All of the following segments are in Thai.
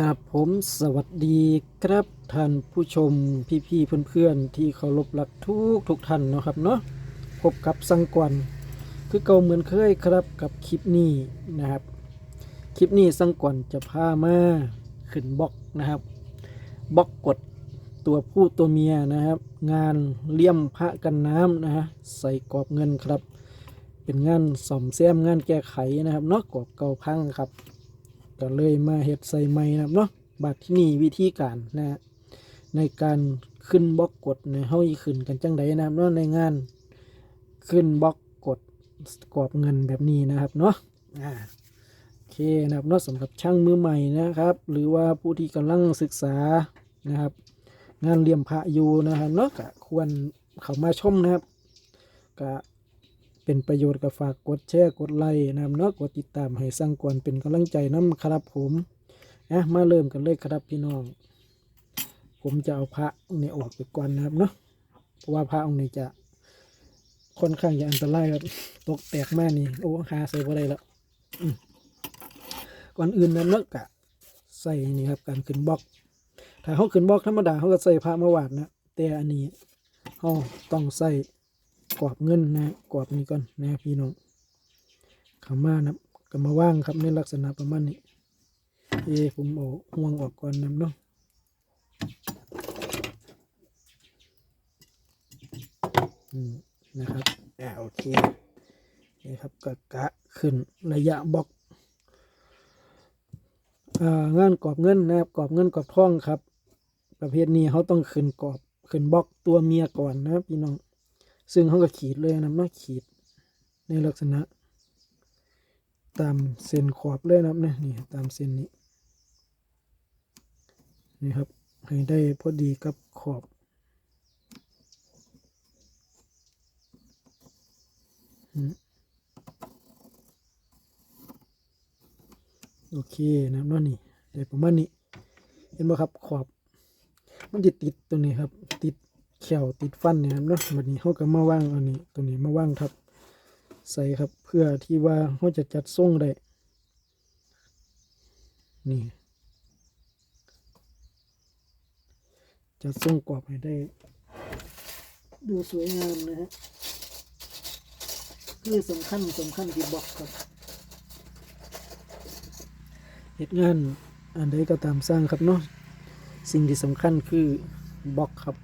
ครับผมสวัสดีครับท่านผู้ชมพี่ๆเพื่อนๆ ที่เคารพรักทุกทุกท่านเนาะครับเนาะพบกับสังกวนคือเก่าเหมือนเคยครับกับคลิปนี้นะครับ คลิปนี้สังกวนจะพามาขึ้นบล็อกนะครับบล็อกกดตัวผู้ตัวเมียนะครับ งานเลี่ยมพระกันน้ำนะฮะใส่กรอบเงินครับ เป็นงานซ่อมแซมงานแก้ไขนะครับเนาะกรอบเก่าพังครับ ก็เลยมาเฮ็ดใส่ไม้นะครับเนาะบัดที่นี่วิธีการนะฮะในการขึ้นบล็อกกดเนี่ยเฮาสิขึ้นกันจังไดนะครับเนาะในงานขึ้นบล็อกกดกรอบเงินแบบนี้นะครับเนาะอ่าโอเคนะครับเนาะสำหรับช่างมือใหม่นะครับ หรือว่าผู้ที่กำลังศึกษานะครับ งานเลี่ยมพระอยู่นะครับเนาะก็ควรเข้ามาชมนะครับก็ เป็นประโยชน์ก็ฝากกดแชร์กดไลค์นะครับเนาะกดติดตามให้สร้างกวนเป็นกำลังใจน้ำครับผมอะมาเริ่มกันเลยครับพี่น้อง ผมจะเอาพระองค์นี้ออกไปก่อนนะครับเนาะเพราะว่าพระองค์นี้จะค่อนข้างจะอันตรายครับตกแตกมากนี่โอ้หาใส่บ่ได้แล้วก่อนอื่นนั้นเนาะกะใส่นี่ครับการขึ้นบล็อก ถ้าเขาขึ้นบล็อกธรรมดาเขาก็ใส่พระมาวาดนะแต่อันนี้เขาต้องใส่ กรอบเงินนะกรอบนี้ก่อนนะพี่น้องขามานะก็มาว่างครับในลักษณะประมาณนี้เอผมเอาห่วงออกก่อนนะเนาะนะครับอ่าโอเคนี่ครับกะกะขึ้นระยะบล็อกอ่างานกรอบเงินนะครับกรอบเงินกรอบทองครับ ประเภทนี้เขาต้องขึ้นกรอบขึ้นบล็อกตัวเมียก่อนนะพี่น้อง ซึ่งเขาก็ขีดเลยนะเนาขีดในลักษณะ ตามเส้นขอบเลยนะครับนี่ยนี่ตามเส้นนี้นี่ครับให้ได้พอดีกับขอบโอเคนะครับนนี่ได้ประมาณนี้ เห็นไหมครับขอบ มันจะติดตัวนี้ครับ ติด เขียวติดฟันเนี่ยครับเนาะวันนี้เขาก็มาว่างอันนี้ตัวนี้มาว่างทับ ใส่ครับเพื่อที่ว่าเขาจะจัดทรงได้นี่จัดทรงกรอบให้ได้ ดูสวยงามนะฮะคือสำคัญสำคัญที่บอกครับเหตุงานอันใดก็ตามสร้างครับเนาะสิ่งที่สำคัญคือบล็อกครับ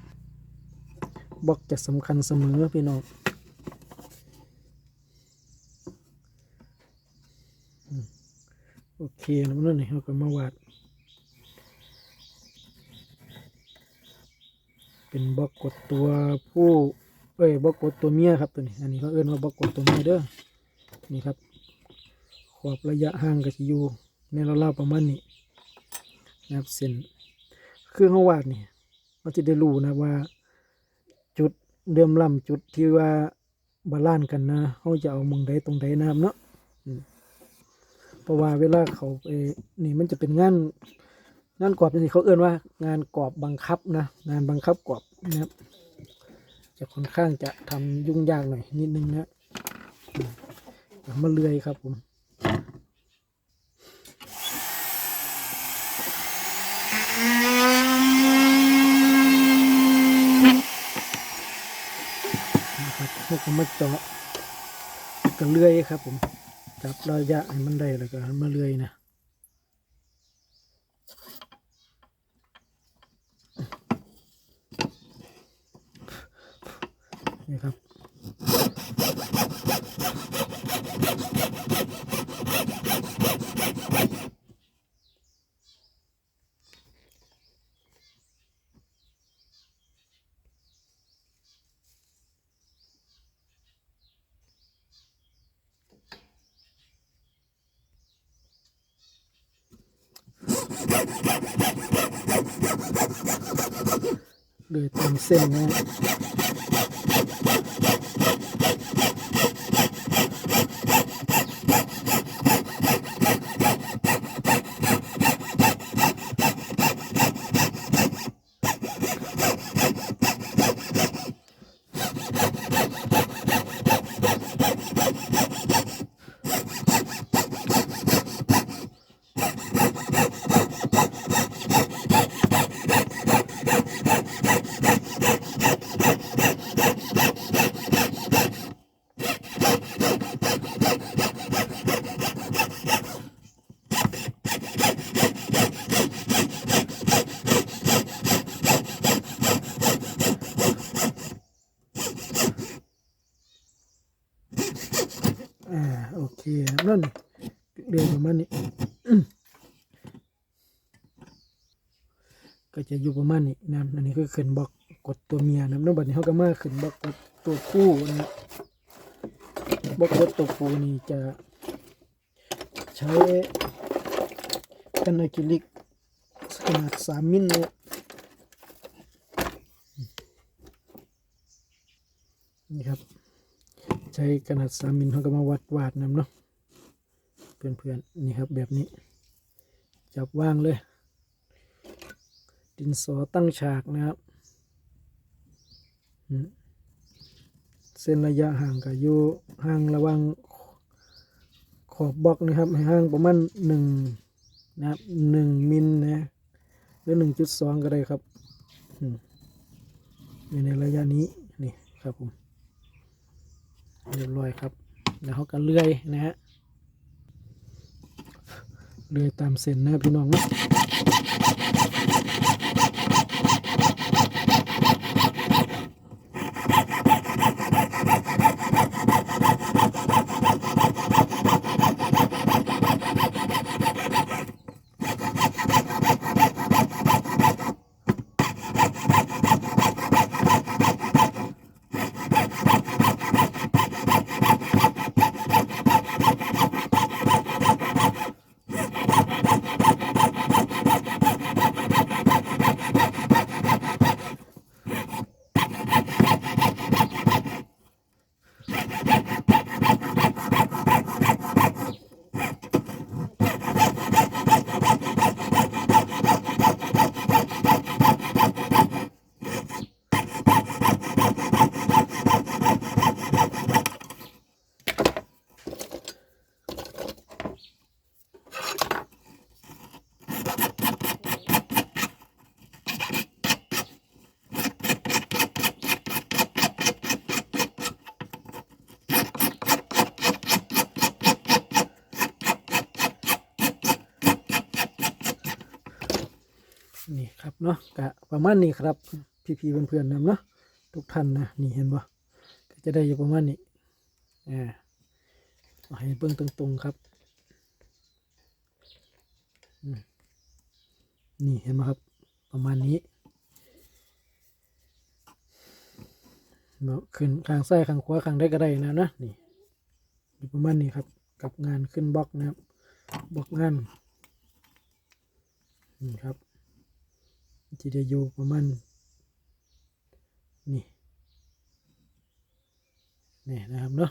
บล็อกจะสำคัญเสมอพี่น้องโอเคแล้วนั่นนี่เราก็มาวาด เป็นบล็อกกดตัวผู้เอ้ยบล็อกกดตัวเมียครับตัวนี้ อันนี้เขาเอื้นว่าบล็อกกดตัวเมียเด้อนี่ครับ ขอบระยะห่างกับอยู่ในราวๆประมาณนี้นะครับเส้นเครื่องเขาวาดนี่เราจะได้รู้นะว่า เดิมลำจุดที่ว่าบาลานกันนะเขาจะเอามองใดตรงใดนะครับเนาะเพราะว่าเวลาเขาไปนี่มันจะเป็นงานงานกรอบนี่เขาเอื้นว่า งานกรอบบังคับนะงานบังคับกรอบนะครับจะค่อนข้างจะทำยุ่งยากหน่อยนิดนึงนะมาเลื่อยครับผม นะครับพวก็มาเจาะกันเลื่อยครับ ผมจับระยะให้มันได้แล้วก็มาเลื่อยนะนี่ครับ เลยตามเส้นนะ นั่นเดินประมาณนี้ก็จะอยู่ประมาณนี้นะอันนี้คือขึ้นบล็อกกดตัวเมียนะแล้วบัดนี้เขาก็มาขึ้นบล็อกกดตัวผู้นะบล็อกกดตัวผู้นี่จะใช้กันอะคริลิกขนาดสามมิลนี่นี่ครับ ใช้ขนาดสามมิลเขาก็มาวัดวาดนำเนาะ เพื่อนๆนี่ครับแบบนี้ จับว่างเลย ดินสอตั้งฉากนะครับเส้นระยะห่างกับอยู่ห่างระหว่างขอบบล็อกนะครับให้ห่างประมาณหนึ่งนะครับหนึ่งมิลนะหรือหนึ่งจุดสองก็ได้ครับอยู่ในระยะนี้นี่ครับผมเรียบร้อยครับ แล้วเขาก็เลื่อยนะฮะ เลยตามเส้นนะพี่น้องนะ นี่ครับเนาะกะประมาณนี้ครับ พี่ๆเพื่อนๆนะเนาะทุกท่านนะนี่เห็นบ่ก็จะได้อยู่ประมาณนี้อ่าให้เบื้องตรงๆครับนี่เห็นไหมครับ ประมาณนี้เนาขึ้นข้างซ้ายข้างขวาข้างได้ก็ได้นะนะนี่อยู่ประมาณนี้ครับ กับงานขึ้นบล็อกนะครับบล็อกงานนี่ครับ จะได้อยู่ประมาณนี่นี่นะครับเนาะ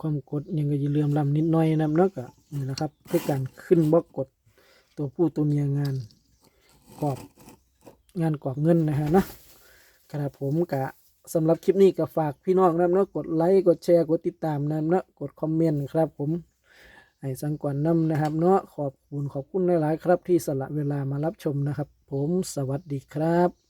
ความกดยังก็จะเลื่อมล้ำนิดหน่อยนะครับเนาะก็นี่นะครับคือการขึ้นบล็อกกดตัวผู้ตัวเมียงานกรอบงานกรอบเงินนะฮะเนาะครับผมกะสำหรับคลิปนี้ก็ฝากพี่น้องนะครับเนาะกดไลค์กดแชร์กดติดตามนะครับเนาะกดคอมเมนต์ครับผม ให้สังกวนน้ำนะครับ เนาะขอบคุณขอบคุณหลายๆครับที่สละเวลามารับชมนะครับ ผมสวัสดีครับ